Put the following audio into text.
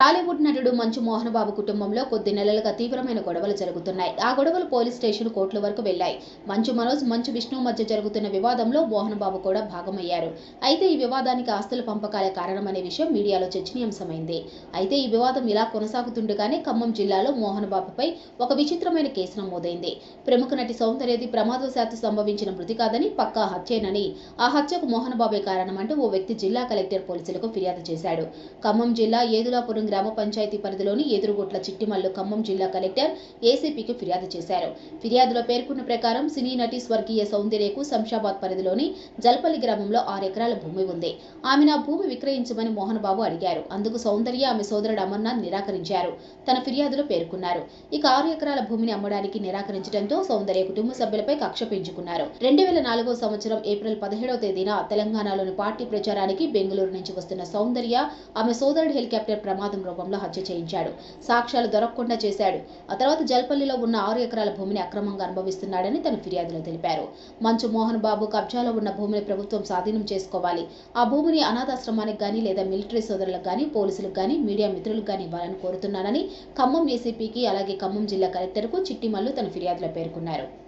టాలీవుడ్ నటుడు మంచు మోహన్ బాబు కుటుంబంలో కొద్ది నెలలుగా తీవ్రమైన గొడవలు జరుగుతున్నాయి. ఆ గొడవలు పోలీస్ స్టేషన్ కోర్టుల వరకు వెళ్ళాయి మంచు మనోజ్ మంచు విష్ణు మధ్య జరుగుతున్న వివాదంలో మోహన్ బాబు కూడా భాగమయ్యారు. అయితే ఈ వివాదానికి ఆస్తుల పంపకాలే కారణమనే విషయం మీడియాలో చర్చనీయాంశమైంది. అయితే ఈ వివాదం ఇలా కొనసాగుతుండగానే ఖమ్మం జిల్లాలో మోహన్ బాబుపై ఒక విచిత్రమైన కేసు నమోదైంది. ప్రముఖ నటి సౌందర్యది ప్రమాదవశాత్తు సంభవించిన మృతి కాదని పక్కా హత్యేనని ఆ హత్యకు మోహన్ బాబే కారణమంటూ ఓ వ్యక్తి జిల్లా కలెక్టర్ పోలీసులకు ఫిర్యాదు చేశాడు. ఖమ్మం జిల్లా ఏదులాపురం గ్రామ పంచాయతీ పరిధిలోని ఎదురుగుట్ల చిట్టిమల్లు ఖమ్మం జిల్లా కలెక్టర్ ఏసీపీకి ఫిర్యాదు చేశారు. ఫిర్యాదులో పేర్కొన్న ప్రకారం సినీ నటి స్వర్గీయ సౌందర్యకు శంషాబాద్ పరిధిలోని జల్పల్లి గ్రామంలో ఆరు ఎకరాల భూమి ఉంది. ఆమె నా భూమి విక్రయించమని మోహన్ బాబు అడిగారు. అందుకు సౌందర్య ఆమె సోదరుడు అమర్నాథ్ నిరాకరించారు. తన ఫిర్యాదులో పేర్కొన్నారు. ఇక ఆరు ఎకరాల భూమిని అమ్మడానికి నిరాకరించడంతో సౌందర్య కుటుంబ సభ్యులపై కక్ష పెంచుకున్నారు. రెండు వేల నాలుగో సంవత్సరం ఏప్రిల్ పదిహేడవ తేదీన తెలంగాణలోని పార్టీ ప్రచారానికి బెంగళూరు నుంచి వస్తున్న సౌందర్య ఆమె సోదరుడు హెలికాప్టర్ ప్రమాదం రూపంలో హత్య చేయించాడు. సాక్ష్యాలు దొరకకుండా చేశాడు. ఆ తర్వాత జల్పల్లిలో ఉన్న ఆరు ఎకరాల భూమిని అక్రమంగా అనుభవిస్తున్నాడని తన ఫిర్యాదులో తెలిపారు. మంచు మోహన్ బాబు కబ్జాలో ఉన్న భూమిని ప్రభుత్వం స్వాధీనం చేసుకోవాలి. ఆ భూమిని అనాథాశ్రమానికి కానీ లేదా మిలిటరీ సోదరులకు కానీ పోలీసులకు కానీ మీడియా మిత్రులకు కానీ ఇవ్వాలని కోరుతున్నానని ఖమ్మం ఏసీపీకి అలాగే ఖమ్మం జిల్లా కలెక్టర్కు చిట్టిమల్లు తన ఫిర్యాదులో పేర్కొన్నారు.